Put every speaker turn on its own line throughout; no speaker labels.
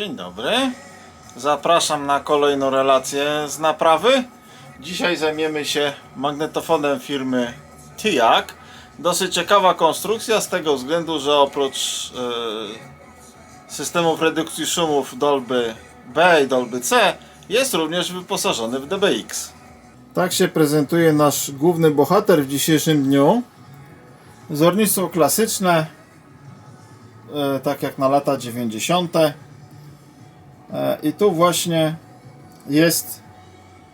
Dzień dobry. Zapraszam na kolejną relację z naprawy. Dzisiaj zajmiemy się magnetofonem firmy Tiak. Dosyć ciekawa konstrukcja z tego względu, że oprócz e, systemów redukcji szumów Dolby B i Dolby C jest również wyposażony w DBX. Tak się prezentuje nasz główny bohater w dzisiejszym dniu. Wzornictwo klasyczne, e, tak jak na lata 90. E, I tu właśnie jest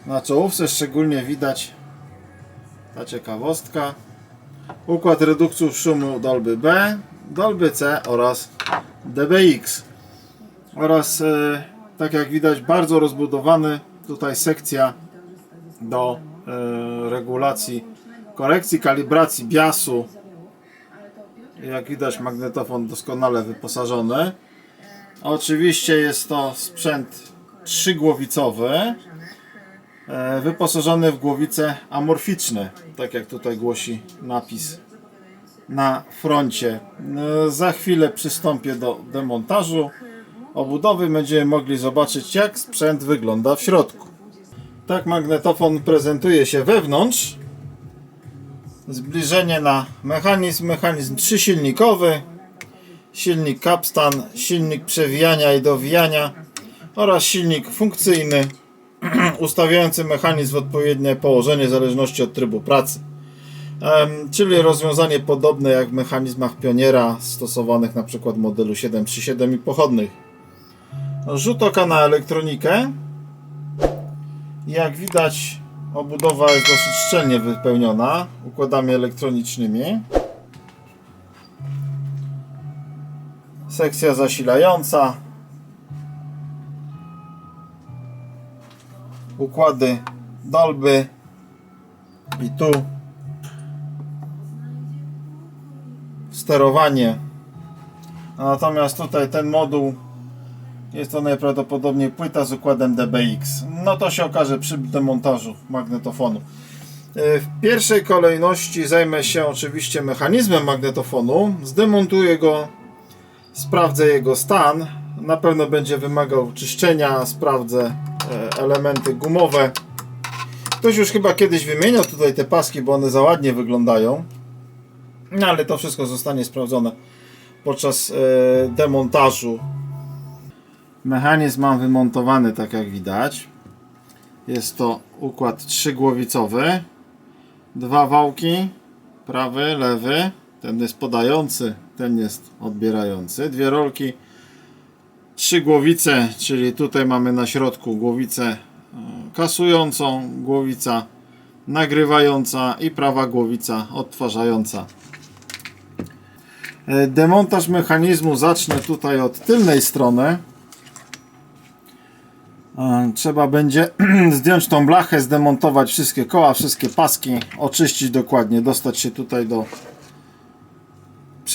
na czołówce szczególnie widać ta ciekawostka. Układ redukcji szumu Dolby B, Dolby C oraz DBX. Oraz e, tak jak widać bardzo rozbudowany tutaj sekcja do e, regulacji korekcji, kalibracji biasu. Jak widać magnetofon doskonale wyposażony. Oczywiście jest to sprzęt trzygłowicowy, e, wyposażony w głowice amorficzne, tak jak tutaj głosi napis na froncie. E, Za chwilę przystąpię do demontażu obudowy. Będziemy mogli zobaczyć jak sprzęt wygląda w środku. Tak magnetofon prezentuje się wewnątrz. Zbliżenie na mechanizm, mechanizm trzysilnikowy, silnik kapstan, silnik przewijania i dowijania oraz silnik funkcyjny ustawiający mechanizm w odpowiednie położenie w zależności od trybu pracy. Czyli rozwiązanie podobne jak w mechanizmach pioniera stosowanych na przykład w modelu 737 i pochodnych. Rzut oka na elektronikę. Jak widać, obudowa jest dosyć szczelnie wypełniona układami elektronicznymi. Sekcja zasilająca. Układy Dolby. I tu sterowanie. Natomiast tutaj ten moduł jest to najprawdopodobniej płyta z układem DBX. No to się okaże przy demontażu magnetofonu. E, W pierwszej kolejności zajmę się oczywiście mechanizmem magnetofonu. Zdemontuję go, sprawdzę jego stan. Na pewno będzie wymagał czyszczenia, sprawdzę e, elementy gumowe. Ktoś już chyba kiedyś wymieniał tutaj te paski, bo one za ładnie wyglądają. No ale to wszystko zostanie sprawdzone podczas e, demontażu Mechanizm mam wymontowany tak jak widać. Jest to układ trzygłowicowy. Dwa wałki, prawy, lewy. Ten jest podający, ten jest odbierający. Dwie rolki, trzy głowice, czyli tutaj mamy na środku głowicę e, kasującą, głowica nagrywająca i prawa głowica odtwarzająca. E, Demontaż mechanizmu zacznę tutaj od tylnej strony. E, Trzeba będzie zdjąć tą blachę, zdemontować wszystkie koła, wszystkie paski, oczyścić dokładnie, dostać się tutaj do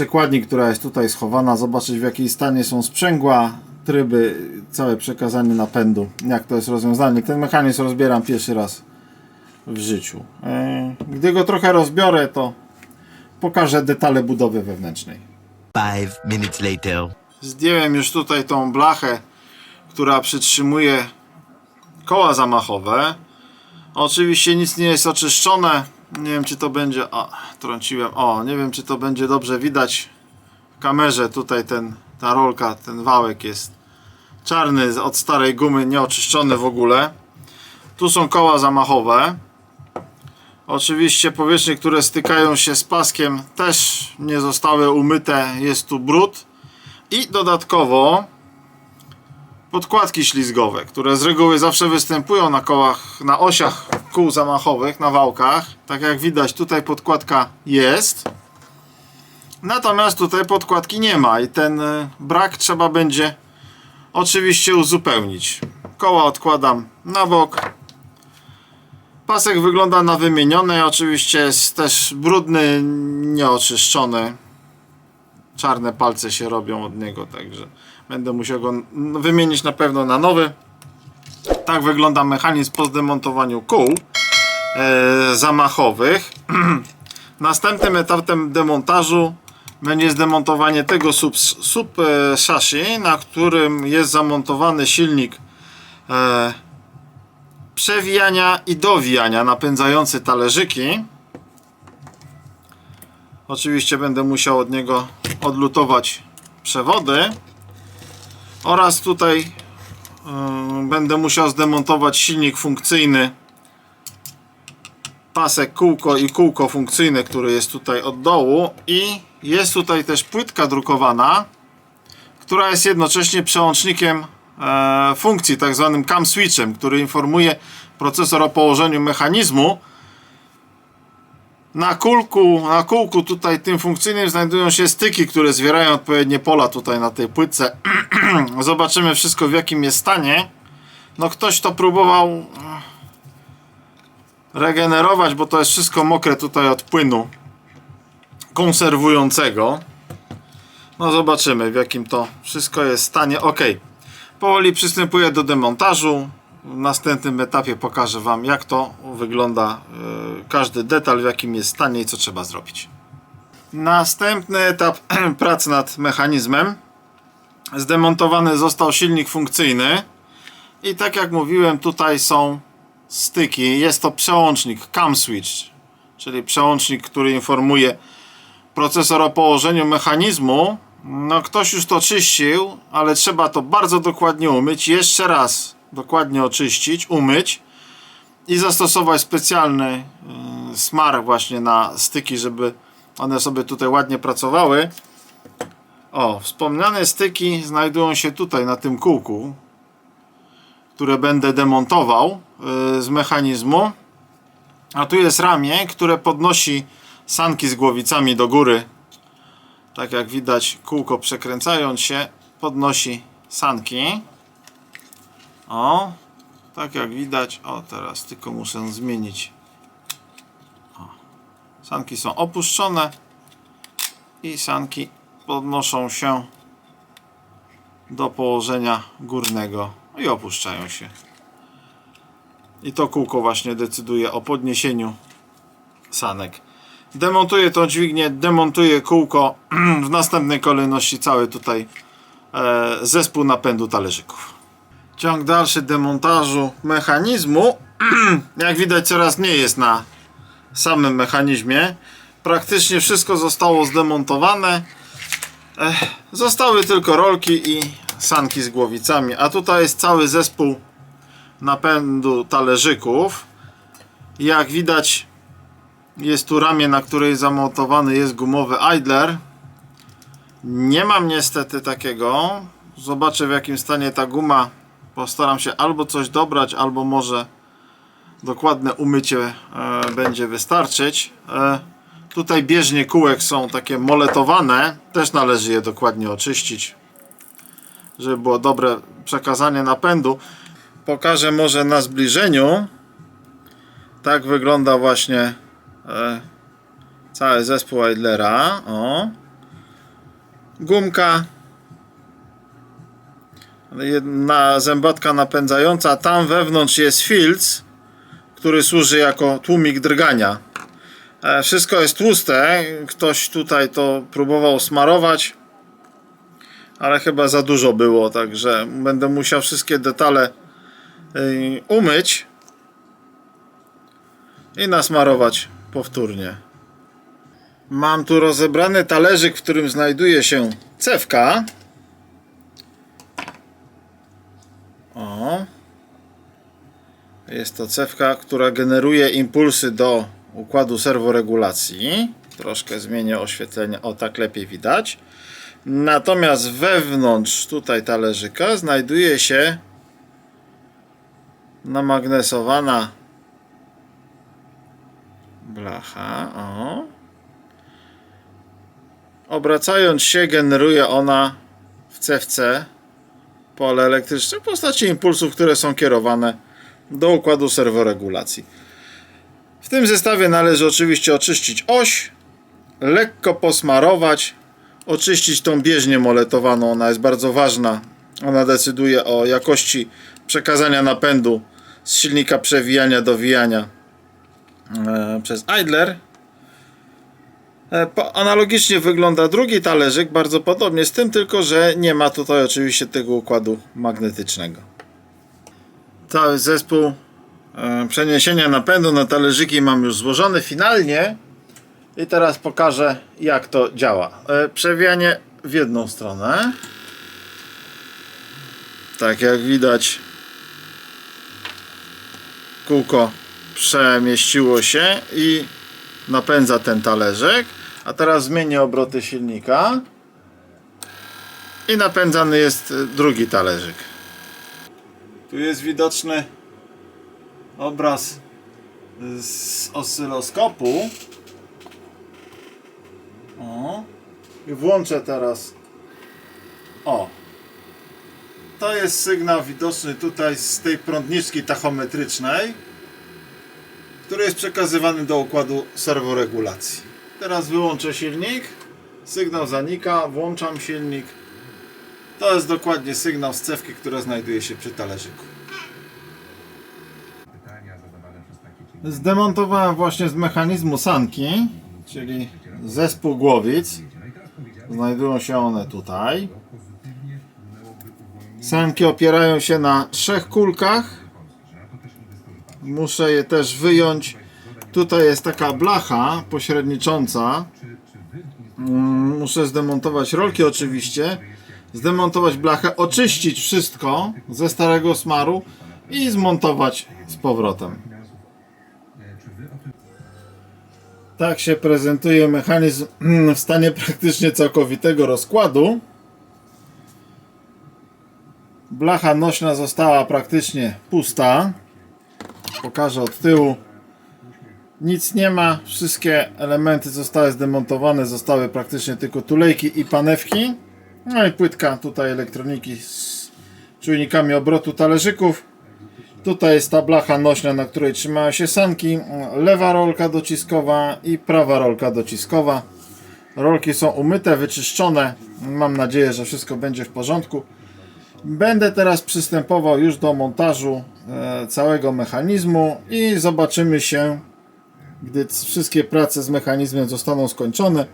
przekładni, która jest tutaj schowana, zobaczyć w jakiej stanie są sprzęgła, tryby, całe przekazanie napędu, jak to jest rozwiązane. Ten mechanizm rozbieram pierwszy raz w życiu. E, Gdy go trochę rozbiorę, to pokażę detale budowy wewnętrznej.
Five minutes later.
Zdjąłem już tutaj tą blachę, która przytrzymuje koła zamachowe. Oczywiście nic nie jest oczyszczone. Nie wiem czy to będzie. O, trąciłem. O, nie wiem czy to będzie dobrze widać w kamerze. Tutaj ten, ta rolka, ten wałek jest czarny od starej gumy, nieoczyszczony w ogóle. Tu są koła zamachowe. Oczywiście powierzchnie, które stykają się z paskiem też nie zostały umyte. Jest tu brud. I dodatkowo podkładki ślizgowe, które z reguły zawsze występują na kołach, na osiach kół zamachowych, na wałkach. Tak jak widać, tutaj podkładka jest. Natomiast tutaj podkładki nie ma i ten y, brak trzeba będzie oczywiście uzupełnić. Koła odkładam na bok. Pasek wygląda na wymieniony, oczywiście jest też brudny, nieoczyszczony czarne palce się robią od niego, także będę musiał go wymienić na pewno na nowy. Tak wygląda mechanizm po zdemontowaniu kół e, zamachowych. Następnym etapem demontażu będzie zdemontowanie tego sub, sub e, na którym jest zamontowany silnik e, przewijania i dowijania napędzający talerzyki. Oczywiście będę musiał od niego odlutować przewody oraz tutaj będę musiał zdemontować silnik funkcyjny pasek kółko i kółko funkcyjne, który jest tutaj od dołu i jest tutaj też płytka drukowana, która jest jednocześnie przełącznikiem e, funkcji, tak zwanym cam switchem, który informuje procesor o położeniu mechanizmu. Na kółku, na kółku tutaj tym funkcyjnym znajdują się styki, które zwierają odpowiednie pola tutaj na tej płytce. Zobaczymy wszystko w jakim jest stanie. No ktoś to próbował regenerować, bo to jest wszystko mokre tutaj od płynu konserwującego. No zobaczymy w jakim to wszystko jest stanie. Ok. Powoli przystępuję do demontażu. W następnym etapie pokażę Wam jak to wygląda. yy, każdy detal w jakim jest stanie i co trzeba zrobić. Następny etap prac nad mechanizmem. Zdemontowany został silnik funkcyjny. I tak jak mówiłem, tutaj są styki. Jest to przełącznik cam switch, czyli przełącznik, który informuje procesor o położeniu mechanizmu. No ktoś już to czyścił, ale trzeba to bardzo dokładnie umyć. Jeszcze raz dokładnie oczyścić, umyć i zastosować specjalny yy, smar właśnie na styki, żeby one sobie tutaj ładnie pracowały. O, wspomniane styki znajdują się tutaj na tym kółku, które będę demontował yy, z mechanizmu. A tu jest ramię, które podnosi sanki z głowicami do góry. Tak jak widać, kółko przekręcając się podnosi sanki. O, tak jak widać. O, teraz tylko muszę zmienić. O. Sanki są opuszczone i sanki podnoszą się do położenia górnego i opuszczają się. I to kółko właśnie decyduje o podniesieniu sanek. Demontuję tą dźwignię, demontuję kółko. W następnej kolejności cały tutaj e, zespół napędu talerzyków. Ciąg dalszy demontażu mechanizmu. Jak widać coraz nie jest na samym mechanizmie. Praktycznie wszystko zostało zdemontowane. E, zostały tylko rolki i sanki z głowicami. A tutaj jest cały zespół napędu talerzyków. Jak widać jest tu ramię, na której zamontowany jest gumowy idler. Nie mam niestety takiego. Zobaczę w jakim stanie ta guma. Postaram się albo coś dobrać, albo może dokładne umycie e, będzie wystarczyć. E, tutaj bieżnie kółek są takie moletowane. Też należy je dokładnie oczyścić, żeby było dobre przekazanie napędu. Pokażę może na zbliżeniu. Tak wygląda właśnie e, cały zespół Idlera. O. Gumka. Jedna zębatka napędzająca. Tam wewnątrz jest filc, który służy jako tłumik drgania. E, wszystko jest tłuste. Ktoś tutaj to próbował smarować. Ale chyba za dużo było, także będę musiał wszystkie detale y, umyć i nasmarować powtórnie. Mam tu rozebrany talerzyk, w którym znajduje się cewka. O. Jest to cewka, która generuje impulsy do układu serworegulacji. Troszkę zmienię oświetlenie. O, tak lepiej widać. Natomiast wewnątrz tutaj talerzyka znajduje się namagnesowana blacha. O. Obracając się, generuje ona w cewce pole elektryczne w postaci impulsów, które są kierowane do układu serworegulacji. W tym zestawie należy oczywiście oczyścić oś, lekko posmarować, oczyścić tą bieżnię moletowaną, ona jest bardzo ważna. Ona decyduje o jakości przekazania napędu z silnika przewijania do wijania e, przez idler. E, Analogicznie wygląda drugi talerzyk, bardzo podobnie z tym, tylko że nie ma tutaj oczywiście tego układu magnetycznego. Cały zespół e, przeniesienia napędu na talerzyki mam już złożony finalnie i teraz pokażę jak to działa. E, Przewijanie w jedną stronę. Tak jak widać kółko przemieściło się i napędza ten talerzyk. A teraz zmienię obroty silnika i napędzany jest y, drugi talerzyk. Tu jest widoczny obraz z oscyloskopu. O. I włączę teraz. O. To jest sygnał widoczny tutaj z tej prądniczki tachometrycznej, który jest przekazywany do układu serworegulacji. Teraz wyłączę silnik. Sygnał zanika, włączam silnik. To jest dokładnie sygnał z cewki, która znajduje się przy talerzyku. Zdemontowałem właśnie z mechanizmu sanki, czyli zespół głowic. Znajdują się one tutaj. Sanki opierają się na trzech kulkach. Muszę je też wyjąć. Tutaj jest taka blacha pośrednicząca. Mm, Muszę zdemontować rolki oczywiście. Zdemontować blachę, oczyścić wszystko ze starego smaru i zmontować z powrotem. Tak się prezentuje mechanizm w stanie praktycznie całkowitego rozkładu. Blacha nośna została praktycznie pusta. Pokażę od tyłu. Nic nie ma. Wszystkie elementy zostały zdemontowane. Zostały praktycznie tylko tulejki i panewki. No i płytka tutaj elektroniki z czujnikami obrotu talerzyków. Tutaj jest ta blacha nośna, na której trzymają się sanki. Lewa rolka dociskowa i prawa rolka dociskowa. Rolki są umyte, wyczyszczone. Mam nadzieję, że wszystko będzie w porządku. Będę teraz przystępował już do montażu e, całego mechanizmu i zobaczymy się, gdy wszystkie prace z mechanizmem zostaną skończone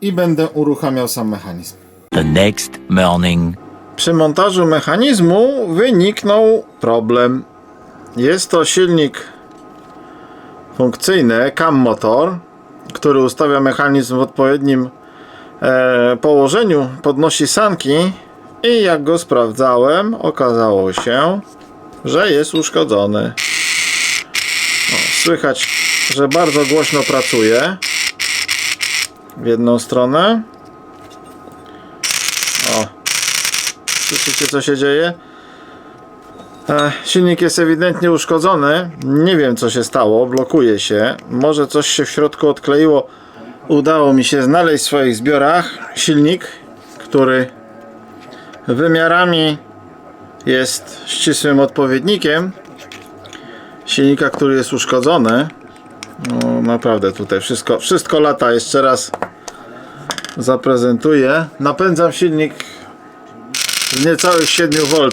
i będę uruchamiał sam mechanizm.
The next morning.
Przy montażu mechanizmu wyniknął problem. Jest to silnik funkcyjny, cam motor, który ustawia mechanizm w odpowiednim e, położeniu, podnosi sanki i jak go sprawdzałem, okazało się, że jest uszkodzony. O, słychać, że bardzo głośno pracuje w jedną stronę. O, Słyszycie co się dzieje? E, silnik jest ewidentnie uszkodzony. Nie wiem co się stało, blokuje się. Może coś się w środku odkleiło. Udało mi się znaleźć w swoich zbiorach silnik, który wymiarami jest ścisłym odpowiednikiem silnika, który jest uszkodzony. No, naprawdę tutaj wszystko, wszystko lata. Jeszcze raz zaprezentuję. Napędzam silnik z niecałych 7 V.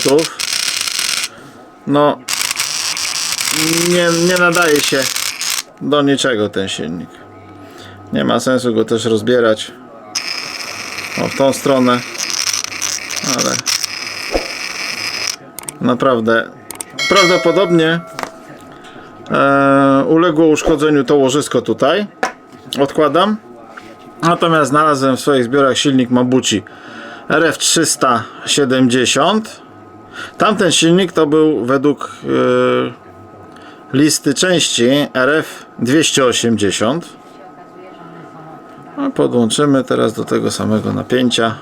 No, nie, nie nadaje się do niczego ten silnik. Nie ma sensu go też rozbierać. O, w tą stronę. Ale naprawdę prawdopodobnie e, uległo uszkodzeniu to łożysko tutaj. Odkładam. Natomiast znalazłem w swoich zbiorach silnik Mabuchi RF370. Tamten silnik to był według yy, listy części RF280. No, podłączymy teraz do tego samego napięcia.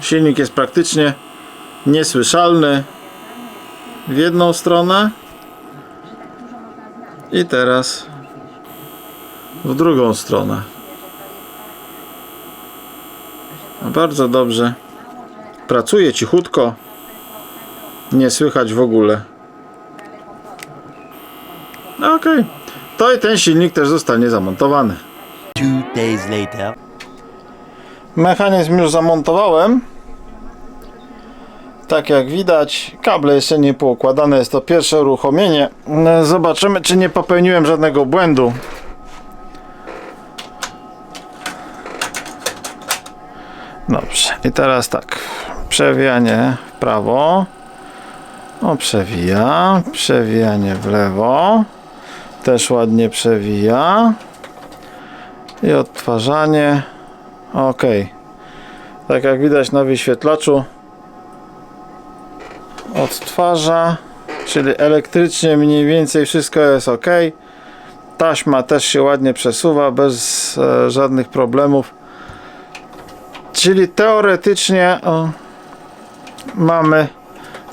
Silnik jest praktycznie niesłyszalny w jedną stronę i teraz w drugą stronę. No bardzo dobrze. Pracuje cichutko. Nie słychać w ogóle. No okej. To i ten silnik też zostanie zamontowany. Mechanizm już zamontowałem. Tak jak widać, kable jeszcze nie poukładane, jest to pierwsze uruchomienie. E, Zobaczymy, czy nie popełniłem żadnego błędu. Dobrze, i teraz tak, przewijanie w prawo. O, przewija, przewijanie w lewo. Też ładnie przewija. I odtwarzanie. Ok. Tak jak widać na wyświetlaczu odtwarza, czyli elektrycznie mniej więcej wszystko jest ok. Taśma też się ładnie przesuwa bez e, żadnych problemów. Czyli teoretycznie o, mamy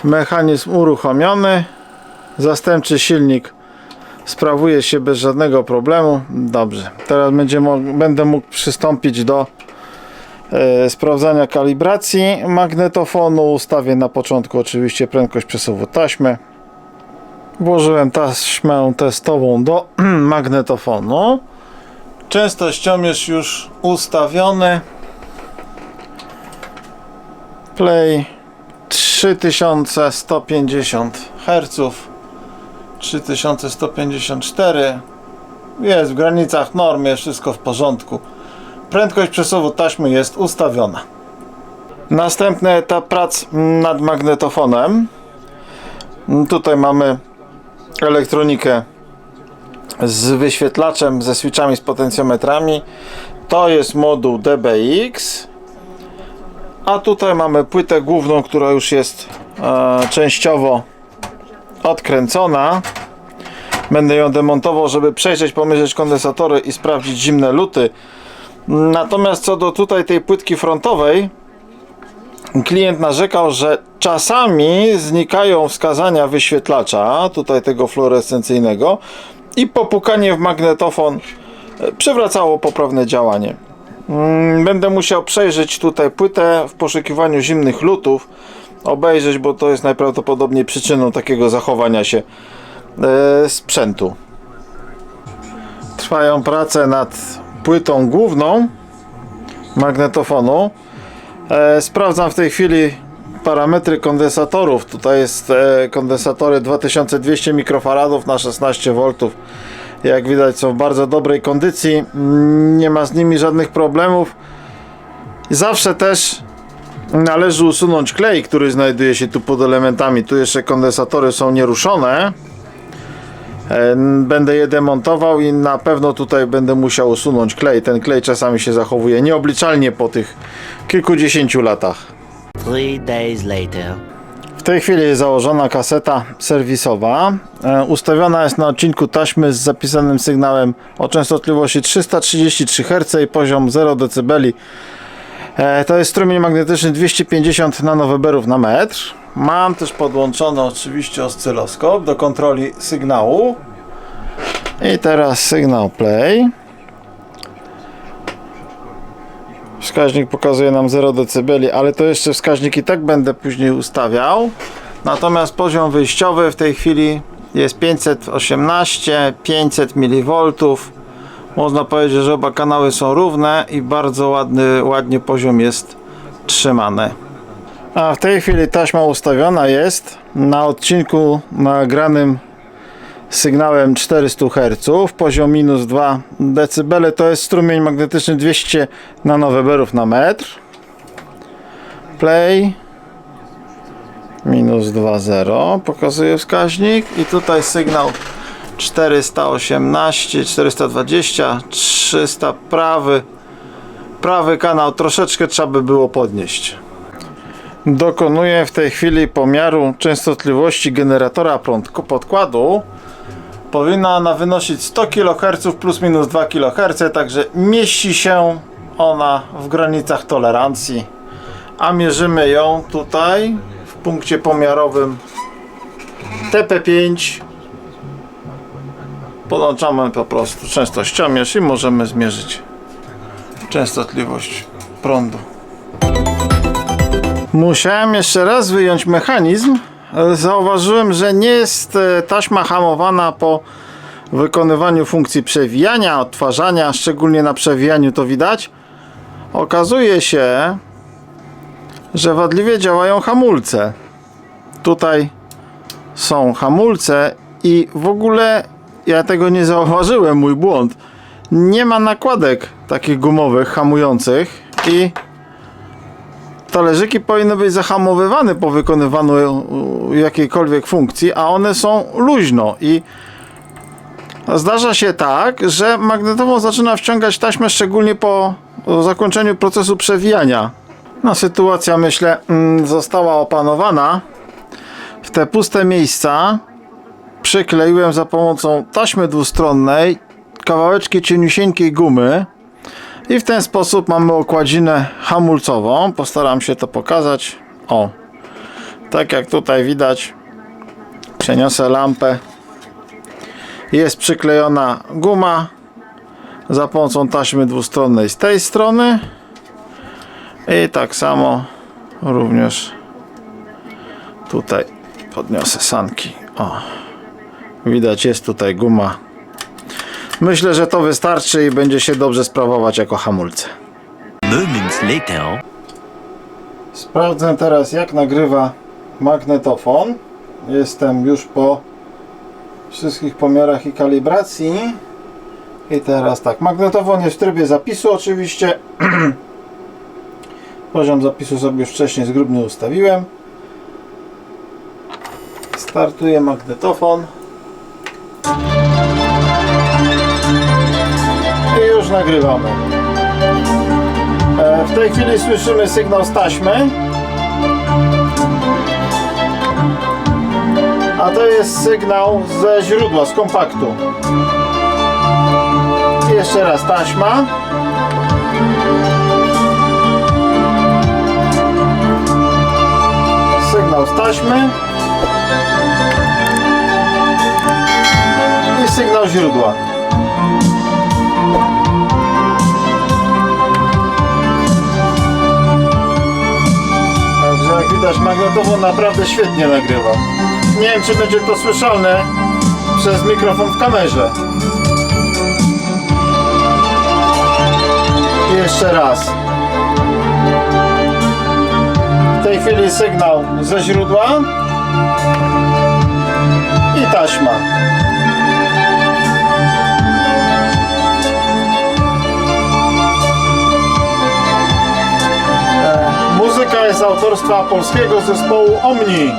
mechanizm uruchomiony. Zastępczy silnik sprawuje się bez żadnego problemu. Dobrze, teraz będzie będę mógł przystąpić do sprawdzania kalibracji magnetofonu. Ustawię na początku oczywiście prędkość przesuwu taśmy. Włożyłem taśmę testową do magnetofonu. Częstościomierz już ustawiony. Play 3150 Hz 3154 jest w granicach normy, jest wszystko w porządku. Prędkość przesuwu taśmy jest ustawiona. Następny etap prac nad magnetofonem. Tutaj mamy elektronikę z wyświetlaczem, ze switchami, z potencjometrami. To jest moduł DBX. A tutaj mamy płytę główną, która już jest e, częściowo odkręcona. Będę ją demontował, żeby przejrzeć, pomierzyć kondensatory i sprawdzić zimne luty. Natomiast co do tutaj tej płytki frontowej, klient narzekał, że czasami znikają wskazania wyświetlacza, tutaj tego fluorescencyjnego i popukanie w magnetofon e, przywracało poprawne działanie. Mm, Będę musiał przejrzeć tutaj płytę w poszukiwaniu zimnych lutów, obejrzeć, bo to jest najprawdopodobniej przyczyną takiego zachowania się e, sprzętu. Trwają prace nad płytą główną magnetofonu. E, sprawdzam w tej chwili parametry kondensatorów. Tutaj jest e, kondensatory 2200 mikrofaradów na 16 V. Jak widać są w bardzo dobrej kondycji. Nie ma z nimi żadnych problemów. Zawsze też należy usunąć klej, który znajduje się tu pod elementami. Tu jeszcze kondensatory są nieruszone. E, Będę je demontował i na pewno tutaj będę musiał usunąć klej. Ten klej czasami się zachowuje nieobliczalnie po tych kilkudziesięciu latach. W tej chwili jest założona kaseta serwisowa. E, ustawiona jest na odcinku taśmy z zapisanym sygnałem o częstotliwości 333 Hz i poziom 0 dB. E, to jest strumień magnetyczny 250 nanoweberów na metr. Mam też podłączony oczywiście oscyloskop do kontroli sygnału. I teraz sygnał play. Wskaźnik pokazuje nam 0 dB, ale to jeszcze wskaźnik i tak będę później ustawiał. Natomiast poziom wyjściowy w tej chwili jest 518, 500 mV. Można powiedzieć, że oba kanały są równe i bardzo ładny, ładnie poziom jest trzymany. A w tej chwili taśma ustawiona jest na odcinku nagranym sygnałem 400 Hz, poziom minus 2 dB, to jest strumień magnetyczny 200 nanoweberów na metr. Play. Minus 2,0 pokazuje wskaźnik. I tutaj sygnał 418, 420, 300 prawy. Prawy kanał. Troszeczkę trzeba by było podnieść. Dokonuję w tej chwili pomiaru częstotliwości generatora podkładu powinna ona wynosić 100 kHz plus minus 2 kHz, także mieści się ona w granicach tolerancji. A mierzymy ją tutaj w punkcie pomiarowym TP5. Podłączamy po prostu częstościomierz i możemy zmierzyć częstotliwość prądu. Musiałem jeszcze raz wyjąć mechanizm. Zauważyłem, że nie jest e, taśma hamowana po wykonywaniu funkcji przewijania, odtwarzania, szczególnie na przewijaniu to widać. Okazuje się, że wadliwie działają hamulce. tutaj są hamulce i w ogóle ja tego nie zauważyłem, mój błąd. Nie ma nakładek takich gumowych, hamujących i talerzyki powinny być zahamowywane po wykonywaniu jakiejkolwiek funkcji, a one są luźno i zdarza się tak, że magnetową zaczyna wciągać taśmę szczególnie po zakończeniu procesu przewijania. No sytuacja myślę mm, została opanowana. W te puste miejsca przykleiłem za pomocą taśmy dwustronnej kawałeczki cieniusieńkiej gumy i w ten sposób mamy okładzinę hamulcową. Postaram się to pokazać. O, tak jak tutaj widać, przeniosę lampę. Jest przyklejona guma za pomocą taśmy dwustronnej z tej strony i tak samo również tutaj podniosę sanki. O, widać jest tutaj guma. Myślę, że to wystarczy i będzie się dobrze sprawować jako hamulce.
Moments later.
Sprawdzę teraz jak nagrywa magnetofon. Jestem już po wszystkich pomiarach i kalibracji. I teraz tak, magnetofon jest w trybie zapisu oczywiście. Poziom zapisu sobie już wcześniej zgrubnie ustawiłem. Startuje magnetofon. Nagrywamy. E, W tej chwili słyszymy sygnał z taśmy. A to jest sygnał ze źródła, z kompaktu. Jeszcze raz taśma. Sygnał z taśmy. I sygnał źródła. Także jak naprawdę świetnie nagrywa. Nie wiem czy będzie to słyszalne przez mikrofon w kamerze. I jeszcze raz. W tej chwili sygnał ze źródła i taśma. Muzyka jest autorstwa polskiego zespołu Omni.